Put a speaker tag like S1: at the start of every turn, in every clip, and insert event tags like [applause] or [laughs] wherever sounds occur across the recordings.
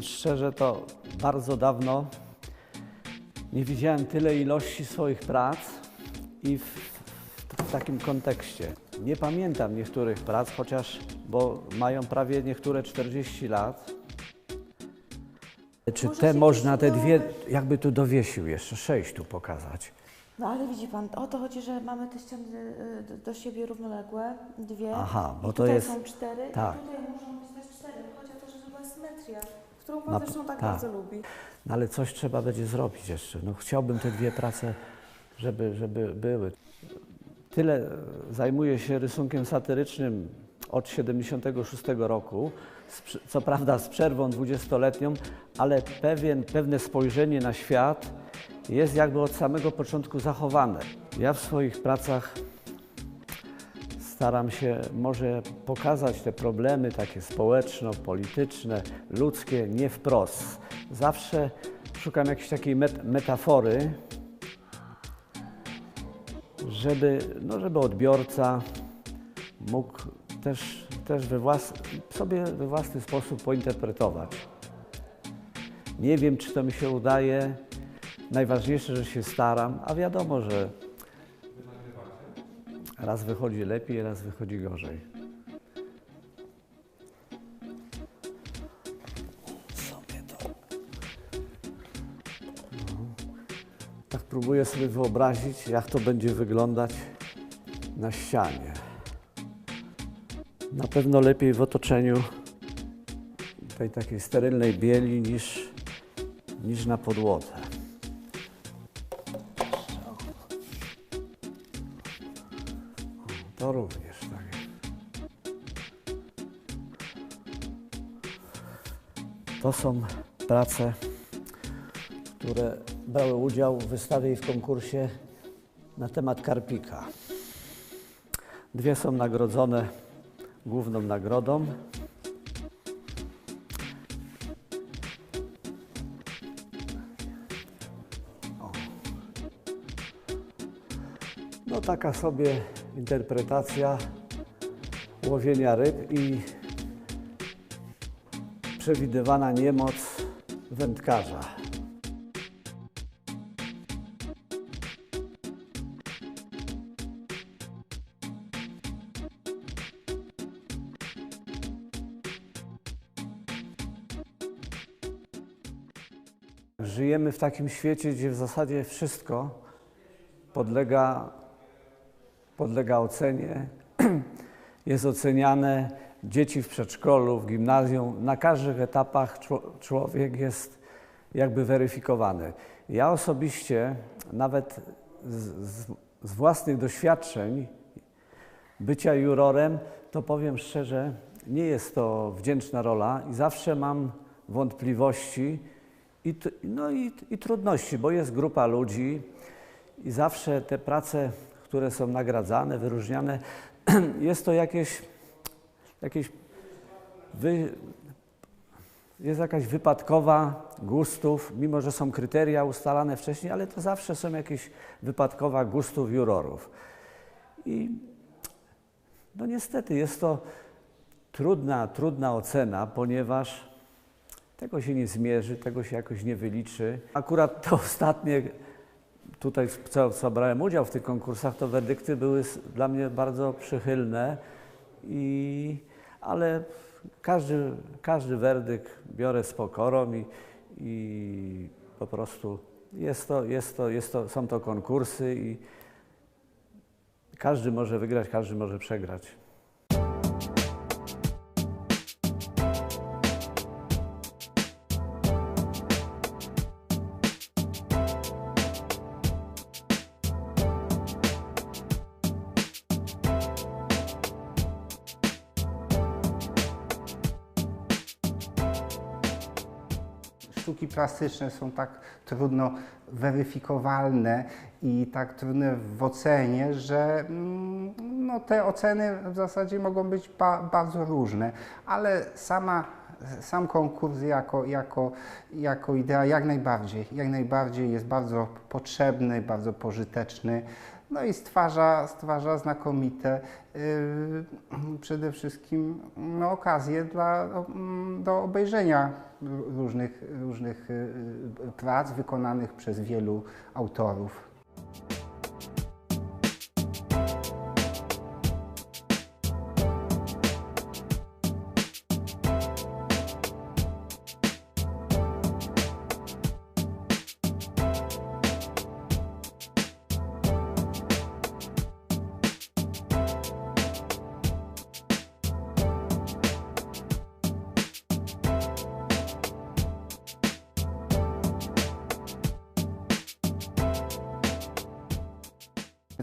S1: Mówiąc szczerze, to bardzo dawno nie widziałem tyle ilości swoich prac i w, w takim kontekście. Nie pamiętam niektórych prac, chociaż, bo mają prawie niektóre 40 lat. Czy
S2: Może
S1: te
S2: się
S1: można, te dwie, jakby tu dowiesił jeszcze, sześć tu pokazać.
S2: No ale widzi pan, o to chodzi, że mamy te ściany y, do- do siebie równoległe, dwie.
S1: Aha, bo
S2: i
S1: to
S2: tutaj
S1: jest-
S2: są cztery.
S1: tak.
S2: I tutaj muszą być też cztery. Chodzi o to, że to była symetria, którą
S1: Na
S2: pan
S1: p-
S2: zresztą tak,
S1: tak.
S2: bardzo lubi.
S1: No ale coś trzeba będzie zrobić jeszcze. No chciałbym te dwie prace, żeby, żeby były. Tyle e, zajmuję się rysunkiem satyrycznym od 76 roku, co prawda z przerwą dwudziestoletnią, ale pewien, pewne spojrzenie na świat jest jakby od samego początku zachowane. Ja w swoich pracach staram się może pokazać te problemy takie społeczno-polityczne, ludzkie, nie wprost. Zawsze szukam jakiejś takiej met- metafory, żeby, no, żeby odbiorca mógł też, też we sobie we własny sposób pointerpretować. Nie wiem, czy to mi się udaje. Najważniejsze, że się staram, a wiadomo, że raz wychodzi lepiej, raz wychodzi gorzej. Sobie to. No. Tak próbuję sobie wyobrazić, jak to będzie wyglądać na ścianie. Na pewno lepiej w otoczeniu tej takiej sterylnej bieli niż, niż na podłodze. To również tak. To są prace, które brały udział w wystawie i w konkursie na temat karpika. Dwie są nagrodzone główną nagrodą. No taka sobie interpretacja łowienia ryb i przewidywana niemoc wędkarza. Żyjemy w takim świecie, gdzie w zasadzie wszystko podlega, podlega ocenie, [clears throat] jest oceniane. Dzieci w przedszkolu, w gimnazjum, na każdych etapach czło- człowiek jest jakby weryfikowany. Ja osobiście, nawet z, z, własnych doświadczeń bycia jurorem, to powiem szczerze, nie jest to wdzięczna rola i zawsze mam wątpliwości i, no i, i trudności, bo jest grupa ludzi i zawsze te prace, które są nagradzane, wyróżniane, [clears throat] jest to jakieś, jakieś wy, jest jakaś wypadkowa gustów, mimo że są kryteria ustalane wcześniej, ale to zawsze są jakieś wypadkowa gustów jurorów. I no niestety jest to trudna, trudna ocena, ponieważ tego się nie zmierzy, tego się jakoś nie wyliczy. Akurat te [laughs] ostatnie, tutaj co, co brałem udział w tych konkursach, to werdykty były dla mnie bardzo przychylne, i, ale każdy, każdy werdykt biorę z pokorą i, i po prostu jest to, jest to, jest to, są to konkursy i każdy może wygrać, każdy może przegrać.
S3: Sztuki plastyczne są tak trudno weryfikowalne i tak trudne w ocenie, że mm, no, te oceny w zasadzie mogą być ba bardzo różne, ale sama, sam konkurs jako, jako, jako idea jak najbardziej, jak najbardziej jest bardzo potrzebny, bardzo pożyteczny. No i stwarza, stwarza znakomite yy, przede wszystkim no, okazje dla, mm, do obejrzenia różnych, różnych yy, prac wykonanych przez wielu autorów.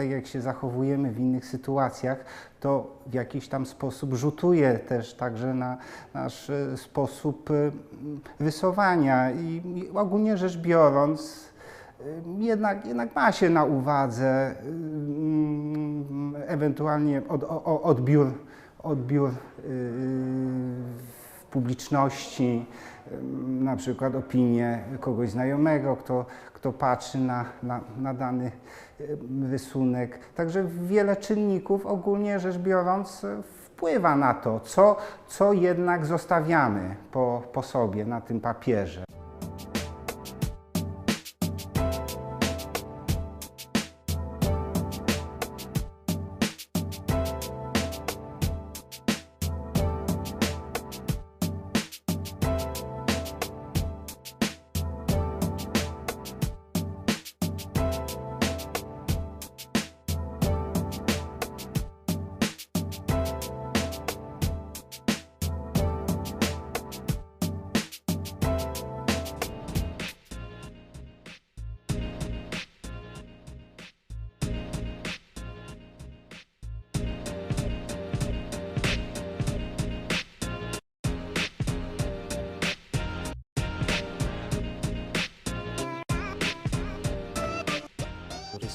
S3: Tak jak się zachowujemy w innych sytuacjach, to w jakiś tam sposób rzutuje też także na nasz e, sposób e, rysowania. I ogólnie rzecz biorąc, e, jednak, jednak ma się na uwadze ewentualnie od, o, odbiór, odbiór w publiczności, na przykład opinię kogoś znajomego, kto, kto patrzy na, na, na dany ym, rysunek. Także wiele czynników ogólnie rzecz biorąc e, wpływa na to, co, co jednak zostawiamy po, po sobie na tym papierze.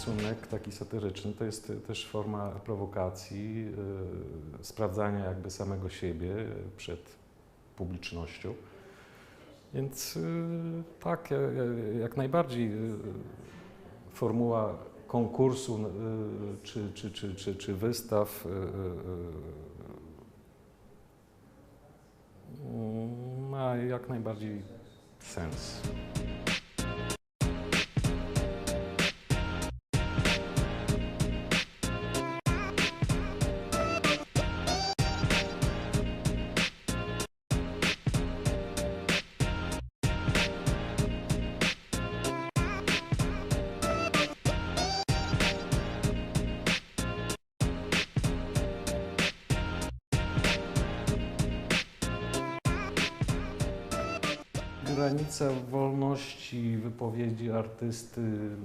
S4: Rysunek taki satyryczny to jest też forma prowokacji, y, sprawdzania jakby samego siebie przed publicznością. Więc y, tak, ja- ja- jak najbardziej y, formuła konkursu y, czy, czy, czy, czy, czy wystaw y, y, y, ma jak najbardziej sens. Granica wolności wypowiedzi artysty mm,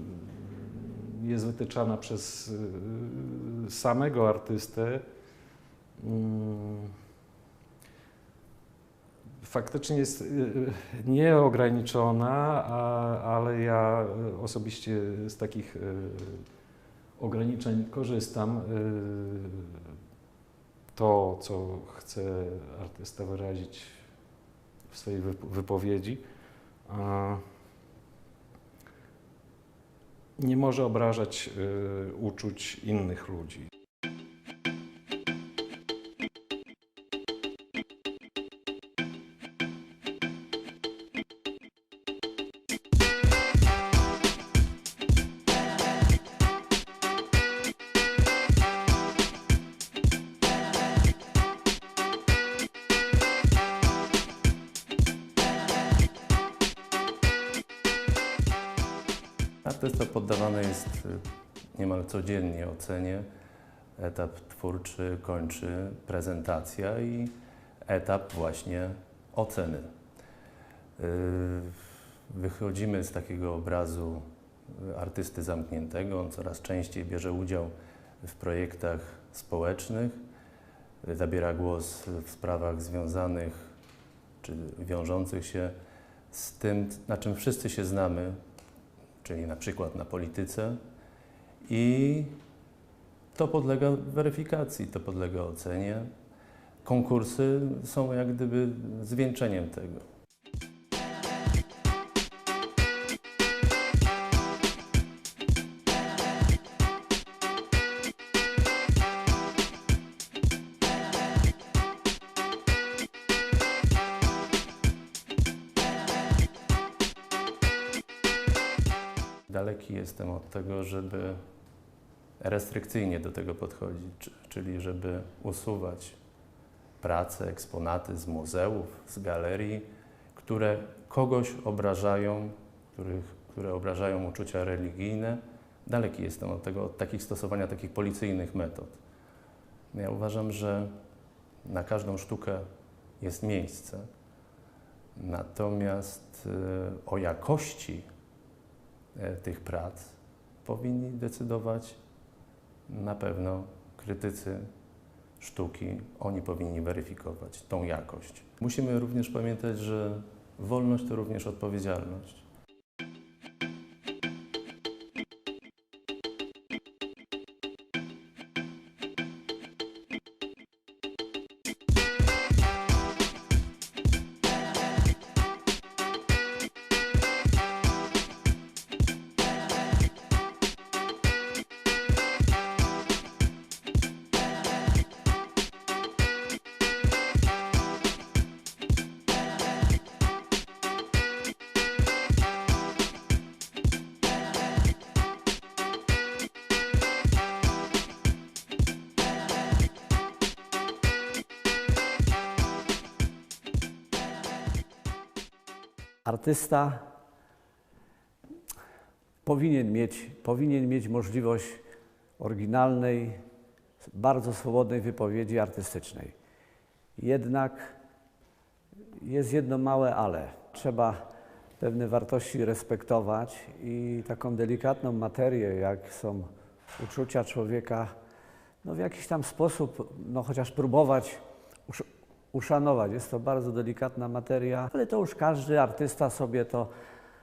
S4: jest wytyczana przez y, samego artystę. Mm, Faktycznie jest y, y, nieograniczona, ale ja osobiście z takich ograniczeń korzystam. To, co chce artysta wyrazić w swojej wyp- wypowiedzi. Nie może obrażać y, uczuć innych ludzi.
S5: Artysta poddawany jest y, niemal codziennie ocenie. Etap twórczy kończy prezentacja i etap właśnie oceny. Y, Wychodzimy z takiego obrazu y, artysty zamkniętego. On coraz częściej bierze udział w projektach społecznych, zabiera głos w sprawach związanych czy wiążących się z tym, na czym wszyscy się znamy, czyli na przykład na polityce i to podlega weryfikacji, to podlega ocenie. Konkursy są jak gdyby zwieńczeniem tego. Daleki jestem od tego, żeby restrykcyjnie do tego podchodzić, czy- czyli żeby usuwać prace, eksponaty z muzeów, z galerii, które kogoś obrażają, których, które obrażają uczucia religijne. Daleki jestem od tego, od takich stosowania takich policyjnych metod. Ja uważam, że na każdą sztukę jest miejsce, natomiast y, o jakości tych prac powinni decydować na pewno krytycy sztuki. Oni powinni weryfikować tą jakość. Musimy również pamiętać, że wolność to również odpowiedzialność.
S1: Artysta powinien mieć, powinien mieć możliwość oryginalnej, bardzo swobodnej wypowiedzi artystycznej. Jednak jest jedno małe ale. Trzeba pewne wartości respektować i taką delikatną materię, jak są uczucia człowieka, no w jakiś tam sposób, no chociaż próbować uszanować. Jest to bardzo delikatna materia, ale to już każdy artysta sobie to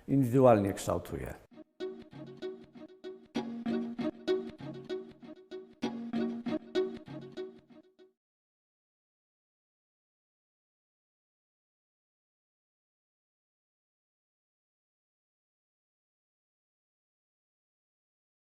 S1: indywidualnie kształtuje.